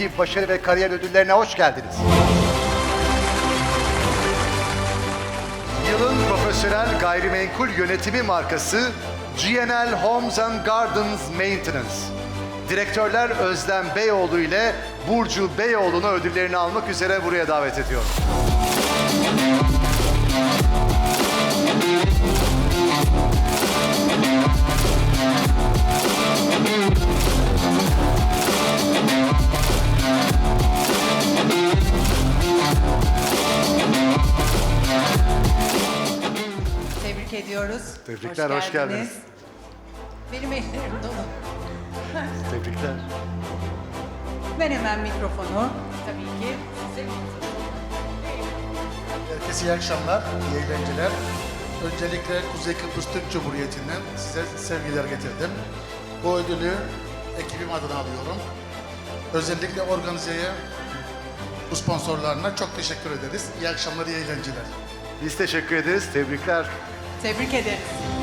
mesleki başarı ve kariyer ödüllerine hoş geldiniz. Yılın profesyonel gayrimenkul yönetimi markası GNL Homes and Gardens Maintenance. Direktörler Özlem Beyoğlu ile Burcu Beyoğlu'nu ödüllerini almak üzere buraya davet ediyorum. Tebrik ediyoruz. Tebrikler, hoş geldiniz. Benim ellerim dolu. Tebrikler. Ben hemen mikrofonu tabii ki size Herkese iyi akşamlar, iyi eğlenceler. Öncelikle Kuzey Kıbrıs Türk Cumhuriyeti'nden size sevgiler getirdim. Bu ödülü ekibim adına alıyorum. Özellikle organizeye, bu sponsorlarına çok teşekkür ederiz. İyi akşamlar, iyi eğlenceler. Biz teşekkür ederiz. Tebrikler. Tebrik ederiz.